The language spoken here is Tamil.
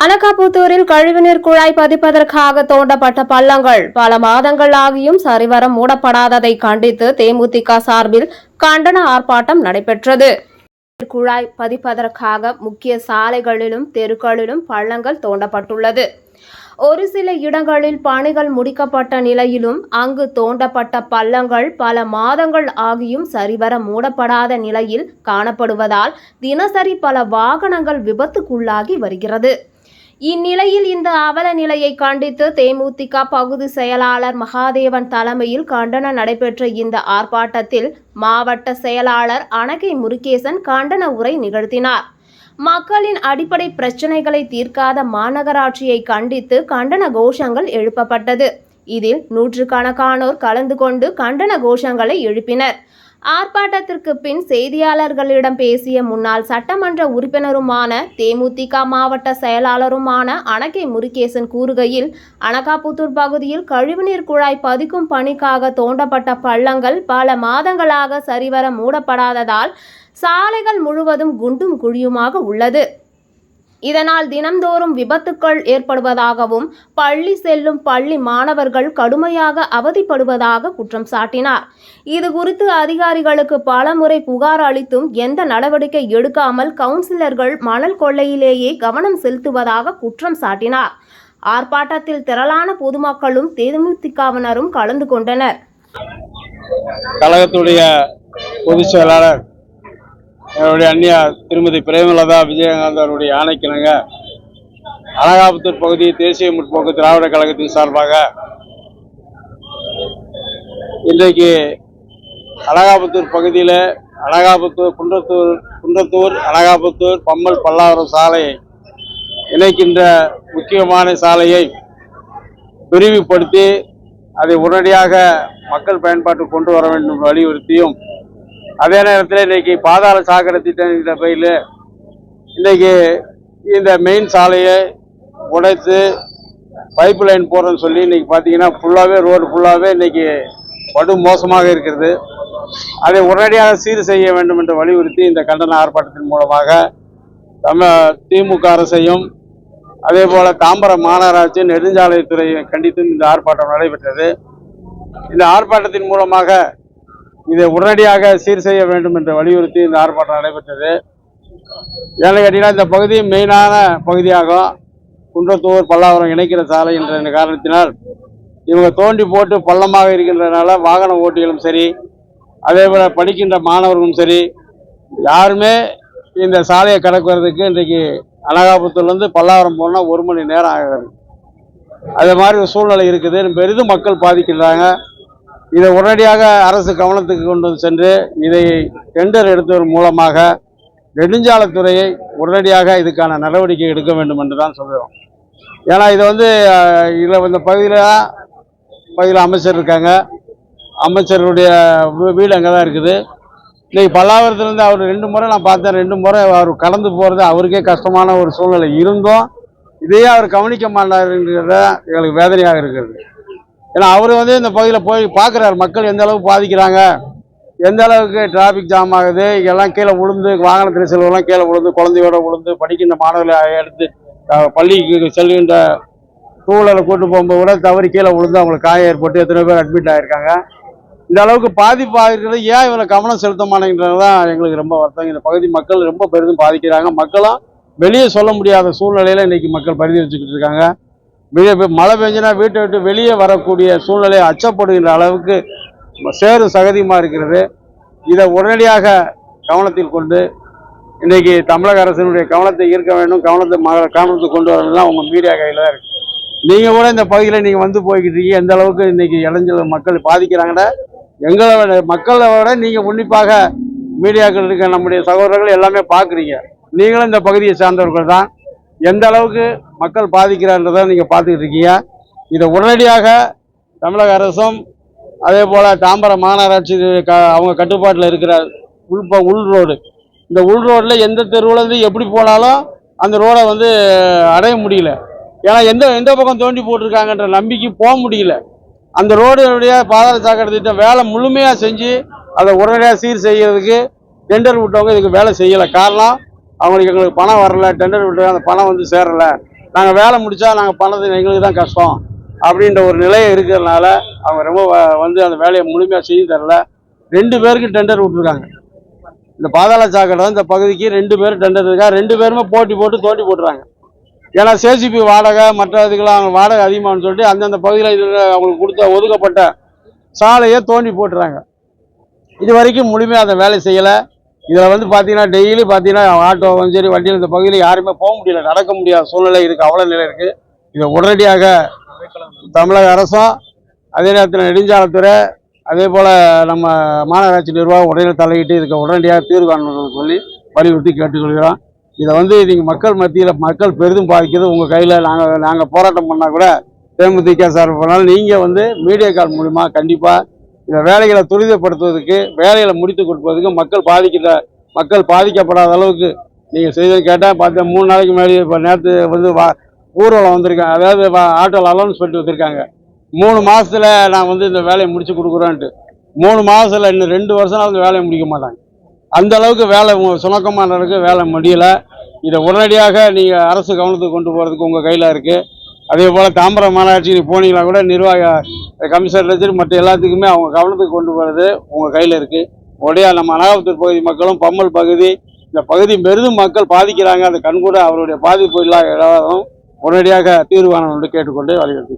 அனகாபுத்தூரில் கழிவுநீர் குழாய் பதிப்பதற்காக தோண்டப்பட்ட பள்ளங்கள் பல மாதங்கள் ஆகியும் சரிவர மூடப்படாததை கண்டித்து தேமுதிக சார்பில் கண்டன ஆர்ப்பாட்டம் நடைபெற்றது குழாய் பதிப்பதற்காக முக்கிய சாலைகளிலும் தெருக்களிலும் பள்ளங்கள் தோண்டப்பட்டுள்ளது ஒரு சில இடங்களில் பணிகள் முடிக்கப்பட்ட நிலையிலும் அங்கு தோண்டப்பட்ட பள்ளங்கள் பல மாதங்கள் ஆகியும் சரிவர மூடப்படாத நிலையில் காணப்படுவதால் தினசரி பல வாகனங்கள் விபத்துக்குள்ளாகி வருகிறது இந்நிலையில் இந்த அவல நிலையை கண்டித்து தேமுதிக பகுதி செயலாளர் மகாதேவன் தலைமையில் கண்டனம் நடைபெற்ற இந்த ஆர்ப்பாட்டத்தில் மாவட்ட செயலாளர் அனகை முருகேசன் கண்டன உரை நிகழ்த்தினார். மக்களின் அடிப்படை பிரச்சினைகளை தீர்க்காத மாநகராட்சியை கண்டித்து கண்டன கோஷங்கள் எழுப்பப்பட்டது. இதில் நூற்றுக்கணக்கானோர் கலந்து கொண்டு கண்டன கோஷங்களை எழுப்பினர். ஆர்ப்பாட்டத்திற்கு பின் செய்தியாளர்களிடம் பேசிய முன்னாள் சட்டமன்ற உறுப்பினருமான தேமுதிக மாவட்ட செயலாளருமான அனகை முருகேசன் கூறுகையில் அனகாபுத்தூர் பகுதியில் கழிவுநீர் குழாய் பதிக்கும் பணிக்காக தோண்டப்பட்ட பள்ளங்கள் பல மாதங்களாக சரிவர மூடப்படாததால் சாலைகள் முழுவதும் குண்டும் குழியுமாக உள்ளது. இதனால் தினம்தோறும் விபத்துக்கள் ஏற்படுவதாகவும் பள்ளி செல்லும் பள்ளி மாணவர்கள் கடுமையாக அவதிப்படுவதாக குற்றம் சாட்டினார். இது குறித்து அதிகாரிகளுக்கு பலமுறை புகார் அளித்தும் எந்த நடவடிக்கை எடுக்காமல் கவுன்சிலர்கள் மணல் கொள்ளையிலேயே கவனம் செலுத்துவதாக குற்றம் சாட்டினார். ஆர்ப்பாட்டத்தில் திரளான பொதுமக்களும் தேமுதிகவினரும் கலந்து கொண்டனர். கழகத்துடைய பொதுச் செயலாளர் என்னுடைய அந்நியா திருமதி பிரேமலதா விஜயகாந்த் அவருடைய ஆணைக்கிணங்க. அனகாபுத்தூர் பகுதி தேசிய முற்போக்கு திராவிட கழகத்தின் சார்பாக இன்றைக்கு அனகாபுத்தூர் பகுதியில் அனகாபுத்தூர் குன்றத்தூர் குன்றத்தூர் அனகாபுத்தூர் பம்மல் பல்லாவரம் சாலை இணைக்கின்ற முக்கியமான சாலையை விரிவுபடுத்தி அதை உடனடியாக மக்கள் பயன்பாட்டுக்கு கொண்டு வர வேண்டும் வலியுறுத்தியும் அதே நேரத்தில் இன்னைக்கு பாதாள சாக்கடை திட்டம் இந்த பையில் இன்னைக்கு இந்த மெயின் சாலையை உடைத்து பைப் லைன் போடுறேன்னு சொல்லி இன்னைக்கு பார்த்தீங்கன்னா ஃபுல்லாகவே ரோடு ஃபுல்லாகவே இன்னைக்கு படு மோசமாக இருக்கிறது. அதை உடனடியாக சீர் செய்ய வேண்டும் என்று வலியுறுத்தி இந்த கண்டன ஆர்ப்பாட்டத்தின் மூலமாக நம்ம திமுக அரசையும் அதே போல் தாம்பரம் மாநகராட்சி நெடுஞ்சாலைத்துறையை கண்டித்தும் இந்த ஆர்ப்பாட்டம் நடைபெற்றது. இந்த ஆர்ப்பாட்டத்தின் மூலமாக இதை உடனடியாக சீர் செய்ய வேண்டும் என்று வலியுறுத்தி இந்த ஆர்ப்பாட்டம் நடைபெற்றது. ஏன்னு கேட்டீங்கன்னா இந்த பகுதி மெயினான பகுதியாகும். குன்றத்தூர் பல்லாவரம் இணைக்கிற சாலை என்ற இந்த காரணத்தினால் இவங்க தோண்டி போட்டு பள்ளமாக இருக்கின்றனால வாகன ஓட்டிகளும் சரி அதே போல் படிக்கின்ற மாணவர்களும் சரி யாருமே இந்த சாலையை கடக்கிறதுக்கு இன்றைக்கு அனகாபுத்தூர்லேருந்து பல்லாவரம் போனால் ஒரு மணி நேரம் ஆகிறது அது மாதிரி ஒரு சூழ்நிலை இருக்குது. பெரிதும் மக்கள் பாதிக்கின்றாங்க. இதை உடனடியாக அரசு கவனத்துக்கு கொண்டு வந்து சென்று இதை டெண்டர் எடுத்ததன் மூலமாக நெடுஞ்சாலைத்துறையை உடனடியாக இதுக்கான நடவடிக்கை எடுக்க வேண்டும் என்று தான் சொல்கிறோம் ஏன்னா இது வந்து இதில் இந்த பகுதியில் பகுதியில் அமைச்சர் இருக்காங்க. அமைச்சருடைய வீ- வீடு அங்கே தான் இருக்குது. இன்றைக்கி பல்லாவரத்துலேருந்து அவர் ரெண்டு முறை நான் பார்த்தேன். ரெண்டு முறை அவர் கடந்து போகிறது அவருக்கே கஷ்டமான ஒரு சூழ்நிலை இருந்தும் இதையே அவர் கவனிக்க மாட்டாருங்கிறத எங்களுக்கு வேதனையாக இருக்கிறது. ஏன்னா அவர் வந்து இந்த பகுதியில் போய் பார்க்குறாரு மக்கள் எந்த அளவுக்கு பாதிக்கிறாங்க எந்த அளவுக்கு டிராஃபிக் ஜாம் ஆகுது எல்லாம் கீழே விழுந்து வாகனத்தில் செல்வெல்லாம் கீழே விழுந்து குழந்தையோட விழுந்து படிக்கின்ற மாணவர்களை எடுத்து பள்ளிக்கு செல்கின்ற டூவீலரை கூட்டு போகும்போது கூட தவறி கீழே விழுந்து அவங்களுக்கு காயம் ஏற்பட்டு எத்தனை பேர் அட்மிட் ஆகியிருக்காங்க இந்த அளவுக்கு பாதிப்பு ஆகிருக்கிறது ஏன் இவங்களை கவனம் செலுத்த மாட்டேங்கிறது தான் எங்களுக்கு ரொம்ப வருத்தம். இந்த பகுதி மக்கள் ரொம்ப பெரிதும் பாதிக்கிறாங்க. மக்களும் வெளியே சொல்ல முடியாத சூழ்நிலையில் இன்றைக்கி மக்கள் பரிதி வச்சுக்கிட்டு இருக்காங்க. மழை பெஞ்சினா வீட்டை விட்டு வெளியே வரக்கூடிய சூழ்நிலையை அச்சப்படுகின்ற அளவுக்கு சேரும் சகதியமாக இருக்கிறது. இதை உடனடியாக கவனத்தில் கொண்டு இன்றைக்கி தமிழக அரசினுடைய கவனத்தை ஈர்க்க வேண்டும். கவனத்தை ம- கவனத்துக்கு கொண்டு வரணும்னா உங்கள் மீடியா கையில் தான் இருக்குது நீங்கள் கூட இந்த பகுதியில் நீங்கள் வந்து போய்கிட்டு இருக்கீங்க. எந்த அளவுக்கு இன்றைக்கி இளைஞர் மக்கள் பாதிக்கிறாங்கன்னா எங்களை மக்களை விட நீங்கள் உன்னிப்பாக மீடியாக்கள் இருக்க நம்முடைய சகோதரர்கள் எல்லாமே பார்க்குறீங்க நீங்களும் இந்த பகுதியை சார்ந்தவர்கள் தான். எந்த அளவுக்கு மக்கள் பாதிக்கிறான்றதை நீங்கள் பார்த்துக்கிட்டு இருக்கீங்க. இதை உடனடியாக தமிழக அரசும் அதே போல் தாம்பரம் மாநகராட்சி க அவங்க கட்டுப்பாட்டில் இருக்கிற உள் உள் ரோடு. இந்த உள் ரோட்டில் எந்த தெருவுலேருந்து எப்படி போனாலும் அந்த ரோடை வந்து அடைய முடியல. ஏன்னா எந்த எந்த பக்கம் தோண்டி போட்டிருக்காங்கன்ற நம்பிக்கை போக முடியல. அந்த ரோடுடைய பாதாள சாக்கடை திட்டம் வேலை முழுமையாக செஞ்சு அதை உடனடியாக சீர் செய்கிறதுக்கு டெண்டர் விட்டவங்க இதுக்கு வேலை செய்யலை. காரணம் அவங்களுக்கு எங்களுக்கு பணம் வரல டெண்டர் விட்டு அந்த பணம் வந்து சேரல. நாங்கள் வேலை முடித்தா நாங்கள் பண்ணது எங்களுக்கு தான் கஷ்டம் அப்படின்ற ஒரு நிலை இருக்கிறதுனால அவங்க ரொம்ப வந்து அந்த வேலையை முழுமையாக செய்து தரல. ரெண்டு பேருக்கு டெண்டர் விட்டுருக்காங்க. இந்த பாதாள சாக்கடை இந்த பகுதிக்கு ரெண்டு பேரும் டெண்டர் இருக்கா ரெண்டு பேருமே போட்டி போட்டு தோண்டி போட்டுறாங்க. ஏன்னா சேசிபி வாடகை மற்ற இதுக்கெல்லாம் அவங்க வாடகை அதிகமானு சொல்லிட்டு அந்தந்த பகுதியில் அவங்களுக்கு கொடுத்த ஒதுக்கப்பட்ட சாலையை தோண்டி போட்டுறாங்க. இது வரைக்கும் முழுமையாக அந்த வேலை செய்யலை. இதில் வந்து பார்த்தீங்கன்னா டெய்லி பார்த்தீங்கன்னா ஆட்டோ சரி வண்டியில் இந்த பகுதியில் யாருமே போக முடியல நடக்க முடியாத சூழ்நிலை இருக்குது அவ்வளோ நிலை இருக்குது இதை உடனடியாக தமிழக அரசும் அதே நேரத்தில் நெடுஞ்சாலைத்துறை அதே போல் நம்ம மாநகராட்சி நிர்வாகம் உடனே தலையிட்டு இதுக்கு உடனடியாக தீர்வு காணணும்னு சொல்லி வலியுறுத்தி கேட்டுக்கொள்கிறோம். இதை வந்து நீங்கள் மக்கள் மத்தியில் மக்கள் பெரிதும் பாதிக்கிறது உங்கள் கையில் நாங்கள் நாங்கள் போராட்டம் பண்ணால் கூட தேமுதிக சார் போனாலும் நீங்கள் வந்து மீடியா கால் மூலிமா கண்டிப்பாக இந்த வேலைகளை துரிதப்படுத்துவதற்கு வேலைகளை முடித்து கொடுப்பதற்கு மக்கள் பாதிக்கிற மக்கள் பாதிக்கப்படாத அளவுக்கு நீங்கள் செய்தது கேட்டால் பார்த்தா மூணு நாளைக்கு முன்னாடி இப்போ நேற்று வந்து வா ஊர்வலம் வந்திருக்காங்க. அதாவது ஆட்டோவில் அலௌன்ஸ் பண்ணிட்டு வந்திருக்காங்க. மூணு மாதத்தில் நான் வந்து இந்த வேலையை முடிச்சு கொடுக்குறேன்ட்டு. மூணு மாதத்தில் இன்னும் ரெண்டு வருஷம் அந்த வேலையை முடிக்க மாட்டாங்க. அந்த அளவுக்கு வேலை சுணக்கமான அளவுக்கு வேலை முடியலை. இதை உடனடியாக நீங்கள் அரசு கவனத்துக்கு கொண்டு போகிறதுக்கு உங்கள் கையில் இருக்குது அதே போல் தாம்பரம் மாநகராட்சி நீ போனீங்கன்னா கூட நிர்வாக கமிஷனர் மற்ற எல்லாத்துக்குமே அவங்க கவனத்துக்கு கொண்டு போகிறது உங்கள் கையில் இருக்குது உடைய நம்ம அனாகபுத்தூர் பகுதி மக்களும் பம்மல் பகுதி இந்த பகுதி பெரிதும் மக்கள் பாதிக்கிறாங்க. அந்த கண்கூட அவருடைய பாதிப்பு இல்லாத உடனடியாக தீர்வானம் என்று கேட்டுக்கொண்டு வலியுறுத்தி